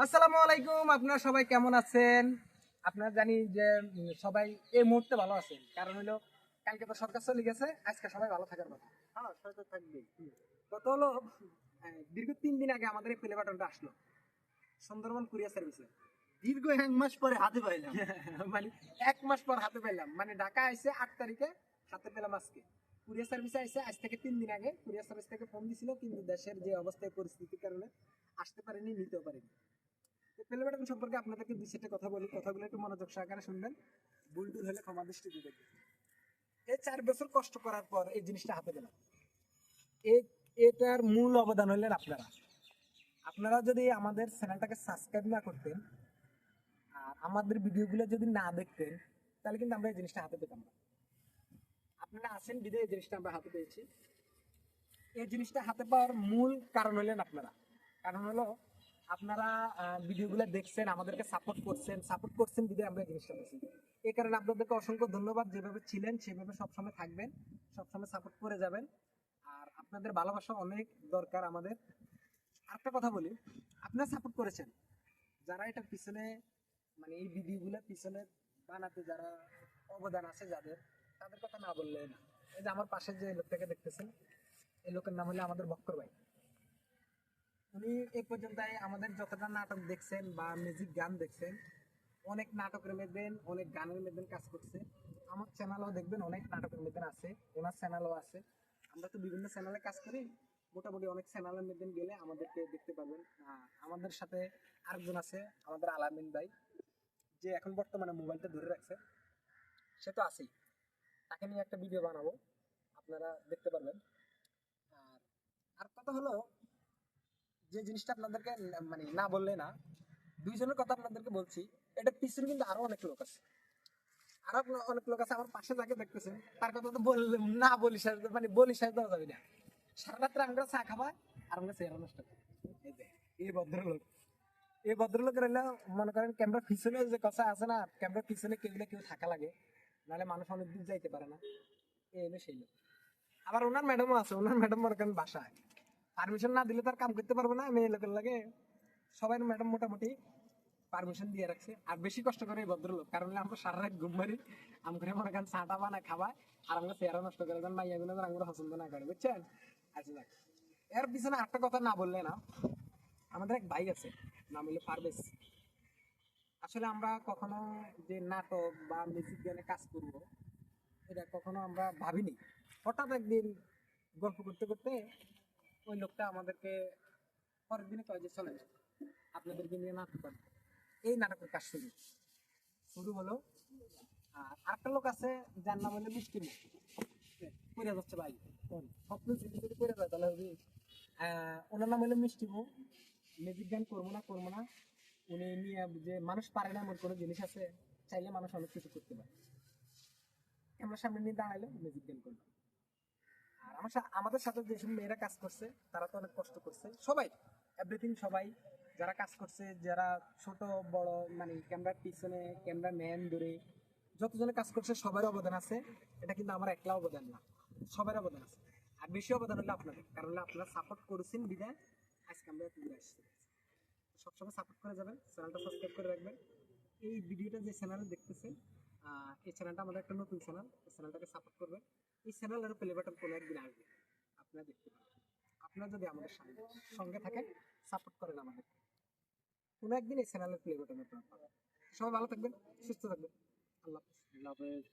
আসসালামু আলাইকুম আপনারা সবাই কেমন আছেন? আপনারা জানি যে সবাই এই মুহূর্তে ভালো আছেন। কারণ হলো কালকে তো সরকার চলে গেছে আজকে সবাই ভালো থাকার কথা। হ্যাঁ সরকার থাকবে। কত হলো দীর্ঘ তিন দিন আগে আমাদের এই প্লে বাটনটা আসলো। সুন্দরবন কুরিয়ার সার্ভিসে। দীর্ঘ এক মাস পরে হাতে পাইলাম। মানে এক মাস পর হাতে পাইলাম। মানে ঢাকা আইসে আট তারিখে হাতে পেলাম আজকে। কুরিয়ার সার্ভিসে আইসে আজ থেকে তিন দিন আগে কুরিয়ার সার্ভিস থেকে ফোন দিছিল কিন্তু দেশের যে অবস্থায় পরিস্থিতির কারণে আসতে পারেনি নিতেও পারেনি। তো পেলে বাটন সম্পর্কে আপনাদেরকে দুই সেটে কথা বলি, কথাগুলো একটু মনোযোগ সহকারে শুনবেন। ভুল হলে ক্ষমা দৃষ্টিতে দেখবেন। এই চার বছর কষ্ট করার পর এই জিনিসটা হাতে পেলাম। এই এটার মূল অবদান হলেন আপনারা। আপনারা যদি আমাদের চ্যানেলটাকে সাবস্ক্রাইব না করতেন, আর আমাদের ভিডিওগুলো যদি না দেখতেন, তাহলে কিন্তু আমরা এই জিনিসটা হাতে পেতাম না। আপনারা আছেন বিদে এই জিনিসটা আমরা হাতে পেয়েছি। এই জিনিসটা হাতে পাওয়ার মূল কারণ হলেন আপনারা। কারণ হলো আপনারা ভিডিওগুলো দেখছেন, আমাদেরকে সাপোর্ট করছেন সাপোর্ট করছেন বিদে আমরা জিনিসটা পেয়েছি এই কারণে আপনাদেরকে অসংখ্য ধন্যবাদ, যেভাবে ছিলেন, সেভাবে সবসময় থাকবেন, সবসময় সাপোর্ট করে যাবেন। আর আপনাদের ভালোবাসা অনেক দরকার আমাদের। আরেকটা কথা বলি, আপনারা সাপোর্ট করেছেন। যারা এটার পিছনে মানে এই ভিডিওগুলো পিছনে বানাতে যারা অবদান আছে যাদের, তাদের কথা না বললে না। এই যে আমার পাশে যে লোকটাকে দেখতেছেন, এই লোকের নাম হলো আমাদের বক্কর ভাই। উনি এই পর্যন্ত আমাদের যতটা নাটক দেখছেন বা মিউজিক গান দেখছেন, অনেক নাটকের মধ্যে অনেক গানের মধ্যে কাজ করছে। আমার চ্যানেলও দেখবেন অনেক নাটকের মধ্যে আছে, ওনার চ্যানেলও আছে। আমরা তো বিভিন্ন চ্যানেলে কাজ করি, মোটামুটি অনেক চ্যানেলের মধ্যে গেলে আমাদেরকে দেখতে পাবেন। আমাদের সাথে আরেকজন আছে, আমাদের আলামিন ভাই, যে এখন বর্তমানে মোবাইলটা ধরে রাখছে। সে তো আছেই। তাকে নিয়ে একটা ভিডিও বানাবো। আপনারা দেখতে পারবেন। আর আর কথা হলো যে জিনিসটা আপনাদেরকে মানে না বললে না, দুইজনের কথা আপনাদেরকে বলছি, এটা পিছনে কিন্তু আরও অনেক লোক আছে। আরও অনেক লোক আছে, আমার পাশে যাকে দেখতেছেন, তার কথা তো বললে না বলি মানে বলি সাথে দেওয়া যাবে না। সারা রাত্রে আমরা চা খাবা আর আমরা চেহারা নষ্ট করি এই ভদ্রলোক। এই ভদ্রলোকের হলো মনে করেন ক্যামেরা পিছনে যে কথা আছে না ক্যামেরা পিছনে কেউ না কেউ থাকা লাগে, নাহলে মানুষ অনেক দূর যাইতে পারে না। এই হলো সেই লোক। আবার ওনার ম্যাডামও আছে, ওনার ম্যাডাম মনে করেন বাসায়। পারমিশন না দিলে তার কাম করতে পারব না, মেয়ে লোকের লাগে। সবাই ম্যাডাম মোটামুটি পারমিশন দিয়ে রাখছে। আর বেশি কষ্ট করে ভদ্রলোক, কারণ আমরা সারা রাত ঘুম মারি আমরা মনে করেন চাটা বানা খাওয়া, আর আমরা চেহারা নষ্ট করে দেন, মাইয়া গুলো আমরা পছন্দ না করে, বুঝছেন? আচ্ছা যাক। এর পিছনে একটা কথা না বললে না, আমাদের এক ভাই আছে, নাম হলো পারভেজ। আসলে আমরা কখনো যে নাটক বা মিউজিক গানে কাজ করব, এটা কখনো আমরা ভাবিনি। হঠাৎ একদিন গল্প করতে করতে ওই লোকটা আমাদেরকে পরের দিনে কয় যে চলেন আপনাদেরকে নিয়ে নাটক করব এই নাটকের কাজ শুরু। শুরু হলো আর আরেকটা লোক আছে যার নাম হলো মিষ্টি মুখ পড়ে যাচ্ছে ভাই। স্বপ্ন যদি যদি পড়ে যায় তাহলে হবে আহ, ওনার নাম হলো মিষ্টি মুখ মিউজিক গান করব না করব না। উনি নিয়ে যে মানুষ পারে না এমন কোনো জিনিস আছে চাইলে মানুষ অনেক কিছু করতে পারে। আমরা সামনে নিয়ে দাঁড়াইলে মিউজিক গান করলাম। আমার আমাদের সাথে যেসব মেয়েরা কাজ করছে, তারা তো অনেক কষ্ট করছে। সবাই এভরিথিং সবাই, যারা কাজ করছে, যারা ছোট, বড় মানে ক্যামেরার পিছনে ক্যামেরা ম্যান দূরে, যতজনে কাজ করছে সবার অবদান আছে। এটা কিন্তু আমার একলা অবদান না সবার অবদান আছে। আর বেশি অবদান হলো আপনাদের, কারণ আপনারা সাপোর্ট করেছেন বিদায় আজকে আমরা দূরে আসছি। সবসময় সাপোর্ট করে যাবেন চ্যানেলটা সাবস্ক্রাইব করে রাখবেন। এই ভিডিওটা যে চ্যানেলে দেখতেছেন এই চ্যানেলটা আমাদের একটা নতুন চ্যানেল এই চ্যানেলটাকে সাপোর্ট করবেন। এই চ্যানেলের প্লে বাটন কোনো একদিন আসবে আপনারা দেখতে পাবেন আপনারা যদি আমাদের সঙ্গে সঙ্গে থাকেন সাপোর্ট করেন আমাদের। কোনো একদিন এই চ্যানেলের প্লে বাটন আপনারা পাবেন। সবাই ভালো থাকবেন, সুস্থ থাকবেন। আল্লাহ হাফেজ।